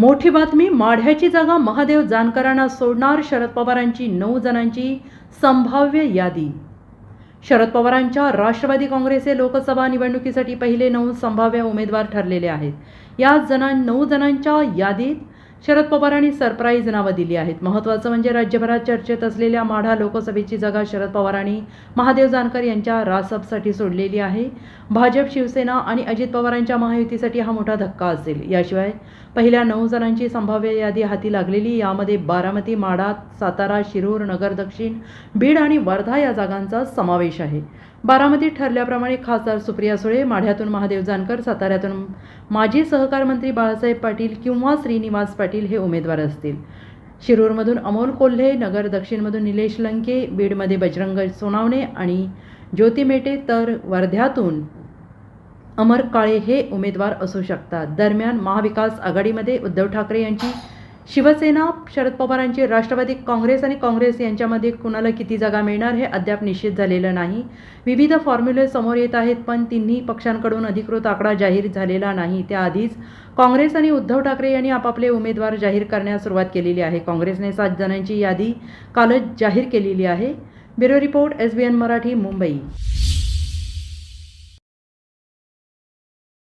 मोठी बातमी माढ्याची जागा महादेव जानकरांना सोडणार शरद पवारांची नऊ जणांची संभाव्य यादी. शरद पवारांच्या राष्ट्रवादी काँग्रेसचे लोकसभा निवडणुकीसाठी पहिले नऊ संभाव्य उमेदवार ठरलेले आहेत. या जणां नऊ जणांच्या यादीत शरद पवारांनी सरप्राईज नावं दिली आहेत. महत्त्वाचं म्हणजे राज्यभरात चर्चेत असलेल्या माढा लोकसभेची जागा शरद पवारांनी महादेव जानकर यांच्या रासपसाठी सोडलेली आहे. भाजप शिवसेना आणि अजित पवारांच्या महायुतीसाठी हा मोठा धक्का असेल. याशिवाय पहिल्या नऊ जणांची संभाव्य यादी हाती लागलेली. यामध्ये बारामती माढा सातारा शिरूर नगर दक्षिण बीड आणि वर्धा या जागांचा समावेश आहे. बारामतीत ठरल्याप्रमाणे खासदार सुप्रिया सुळे माढ्यातून महादेव जानकर साताऱ्यातून माजी सहकार मंत्री बाळासाहेब पाटील किंवा श्रीनिवास पाटील हे उमेदवार असतील. शिरूरमधून अमोल कोल्हे नगर दक्षिणमधून निलेश लंके बीडमध्ये बजरंग सोनावणे आणि ज्योती मेटे तर वर्ध्यातून अमर काळे हे उमेदवार असू शकतात. दरम्यान महाविकास आघाडीमध्ये उद्धव ठाकरे यांची शिवसेना शरद पवारांची राष्ट्रवादी काँग्रेस आणि काँग्रेस यांच्यामध्ये कुणाला किती जागा मिळणार हे अद्याप निश्चित झालेलं नाही. विविध फॉर्म्युले समोर येत आहेत पण तिन्ही पक्षांकडून अधिकृत आकडा जाहीर झालेला नाही. त्याआधीच काँग्रेस आणि उद्धव ठाकरे यांनी आपापले उमेदवार जाहीर करण्यास सुरुवात केलेली आहे. काँग्रेसने सात जणांची यादी कालच जाहीर केलेली आहे. Bureau report S B N Marathi Mumbai.